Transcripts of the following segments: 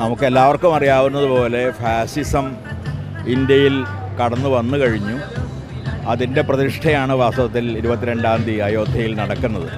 നമുക്ക് എല്ലാവർക്കും അറിയാവുന്നതുപോലെ ഫാസിസം ഇന്ത്യയിൽ കടന്നു വന്നു കഴിഞ്ഞു. അതിന്റെ പ്രതിഷ്ഠയാണ് വാസ്തവത്തിൽ ഇരുപത്തിരണ്ടാം തീയതി അയോധ്യയിൽ നടക്കുന്നത്.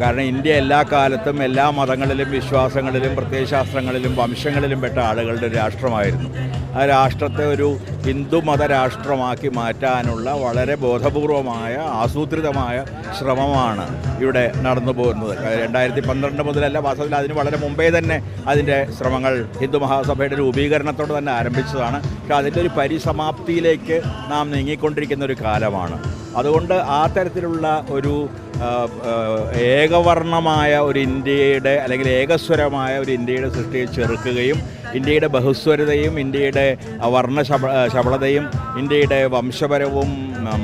കാരണം ഇന്ത്യ എല്ലാ കാലത്തും എല്ലാ മതങ്ങളിലും വിശ്വാസങ്ങളിലും പ്രത്യയശാസ്ത്രങ്ങളിലും വംശങ്ങളിലും പെട്ട ആളുകളുടെ രാഷ്ട്രമായിരുന്നു. ആ രാഷ്ട്രത്തെ ഒരു ഹിന്ദു മത രാഷ്ട്രമാക്കി മാറ്റാനുള്ള വളരെ ബോധപൂർവമായ ആസൂത്രിതമായ ശ്രമമാണ് ഇവിടെ നടന്നു പോകുന്നത്. രണ്ടായിരത്തി പന്ത്രണ്ട് മുതലല്ല വാസ്തവത്തിൽ അതിന് വളരെ മുമ്പേ തന്നെ അതിന്റെ ശ്രമങ്ങൾ ഹിന്ദു മഹാസഭയുടെ രൂപീകരണത്തോടെ തന്നെ ആരംഭിച്ചതാണ്. പക്ഷേ അതിന്റെ ഒരു പരിസമാപ്തിയിലേക്ക് നാം നീങ്ങിക്കൊണ്ടിരിക്കുന്ന ഒരു കാലമാണ്. അതുകൊണ്ട് ആ തരത്തിലുള്ള ഒരു ഏകവർണമായ ഒരു ഇന്ത്യയുടെ അല്ലെങ്കിൽ ഏകസ്വരമായ ഒരു ഇന്ത്യയുടെ സൃഷ്ടിയെ ചെറുക്കുകയും ഇന്ത്യയുടെ ബഹുസ്വരതയും ഇന്ത്യയുടെ വർണ ശബ ശബളതയും ഇന്ത്യയുടെ വംശപരവും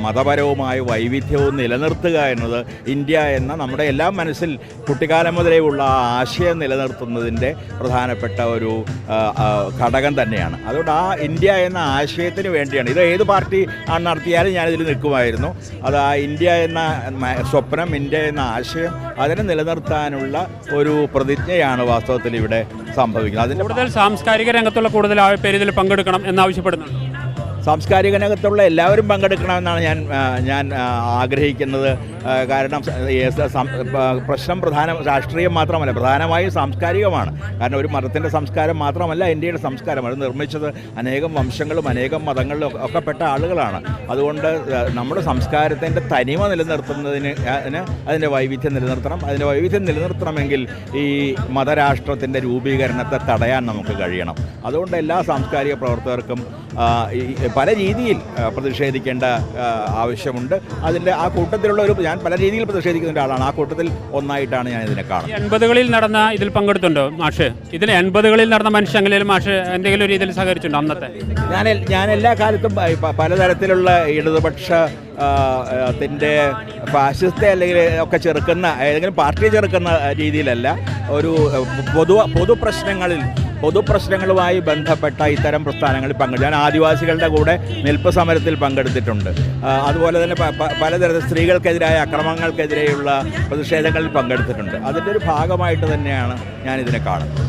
മതപരവുമായ വൈവിധ്യവും നിലനിർത്തുക എന്നത് ഇന്ത്യ എന്ന നമ്മുടെ എല്ലാ മനസ്സിൽ കുട്ടിക്കാലം മുതലേ ഉള്ള ആശയം നിലനിർത്തുന്നതിന്റെ പ്രധാനപ്പെട്ട ഒരു ഘടകം തന്നെയാണ്. അതുകൊണ്ട് ആ ഇന്ത്യ എന്ന ആശയത്തിന് വേണ്ടിയാണ്. ഇത് ഏത് പാർട്ടി ആണ് നടത്തിയാലും ഞാനിതിൽ നിൽക്കുമായിരുന്നു. അത് ആ ഇന്ത്യ എന്ന സ്വപ്നം ഇന്ത്യ എന്ന ആശയം അതിനെ നിലനിർത്താനുള്ള ഒരു പ്രതിജ്ഞയാണ് വാസ്തവത്തിൽ ഇവിടെ സംഭവിക്കുന്നത്. അതിന്റെ കൂടുതൽ സാംസ്കാരിക രംഗത്തുള്ള കൂടുതൽ പേര് ഇതിൽ പങ്കെടുക്കണം എന്നാവശ്യപ്പെടുന്നുണ്ട്. സാംസ്കാരിക രംഗത്തുള്ള എല്ലാവരും പങ്കെടുക്കണമെന്നാണ് ഞാൻ ഞാൻ ആഗ്രഹിക്കുന്നത്. കാരണം പ്രശ്നം പ്രധാന രാഷ്ട്രീയം മാത്രമല്ല പ്രധാനമായും സാംസ്കാരികമാണ്. കാരണം ഒരു മതത്തിന്റെ സംസ്കാരം മാത്രമല്ല ഇന്ത്യയുടെ സംസ്കാരം. അത് നിർമ്മിച്ചത് അനേകം വംശങ്ങളും അനേകം മതങ്ങളിലും ഒക്കെ- പെട്ട ആളുകളാണ്. അതുകൊണ്ട് നമ്മുടെ സംസ്കാരത്തിന്റെ തനിമ നിലനിർത്തുന്നതിന് അതിന് അതിന്റെ വൈവിധ്യം നിലനിർത്തണം. അതിന്റെ വൈവിധ്യം നിലനിർത്തണമെങ്കിൽ ഈ മതരാഷ്ട്രത്തിന്റെ രൂപീകരണത്തെ തടയാൻ നമുക്ക് കഴിയണം. അതുകൊണ്ട് എല്ലാ സാംസ്കാരിക പ്രവർത്തകർക്കും പല രീതിയിൽ പ്രതിഷേധിക്കേണ്ട ആവശ്യമുണ്ട്. അതിന്റെ ആ കൂട്ടത്തിലുള്ള ഒരു ഞാൻ പല രീതിയിൽ പ്രതിഷേധിക്കുന്ന ഒരാളാണ്. ആ കൂട്ടത്തിൽ ഒന്നായിട്ടാണ് ഞാൻ ഇതിനെ കാണുന്നത്. എൺപതുകളിൽ നടന്ന ഇതിൽ പങ്കെടുത്തുണ്ടോ മാഷ്? ഇതിൽ എൺപതുകളിൽ നടന്ന മനുഷ്യങ്ങളിലും മാഷ് എന്തെങ്കിലും രീതിയിൽ സഹകരിച്ചിട്ടുണ്ടോ അന്നത്തെ? ഞാൻ ഞാൻ എല്ലാ കാലത്തും പലതരത്തിലുള്ള ഇടതുപക്ഷ ത്തിന്റെ ഫാസിസ്റ്റ് അല്ലെങ്കിൽ ഒക്കെ ചെറുക്കുന്ന ഏതെങ്കിലും പാർട്ടിയെ ചെറുക്കുന്ന രീതിയിലല്ല ഒരു പൊതു പൊതുപ്രശ്നങ്ങളിൽ പൊതുപ്രശ്നങ്ങളുമായി ബന്ധപ്പെട്ട ഇത്തരം പ്രസ്ഥാനങ്ങളിൽ പങ്കെടുത്തു. ഞാൻ ആദിവാസികളുടെ കൂടെ നിൽപ്പ് സമരത്തിൽ പങ്കെടുത്തിട്ടുണ്ട്. അതുപോലെ തന്നെ പലതരത്തിൽ സ്ത്രീകൾക്കെതിരായ അക്രമങ്ങൾക്കെതിരെയുള്ള പ്രതിഷേധങ്ങളിൽ പങ്കെടുത്തിട്ടുണ്ട്. അതിന്റെ ഒരു ഭാഗമായിട്ട് തന്നെയാണ് ഞാൻ ഇതിനെ കാണുന്നത്.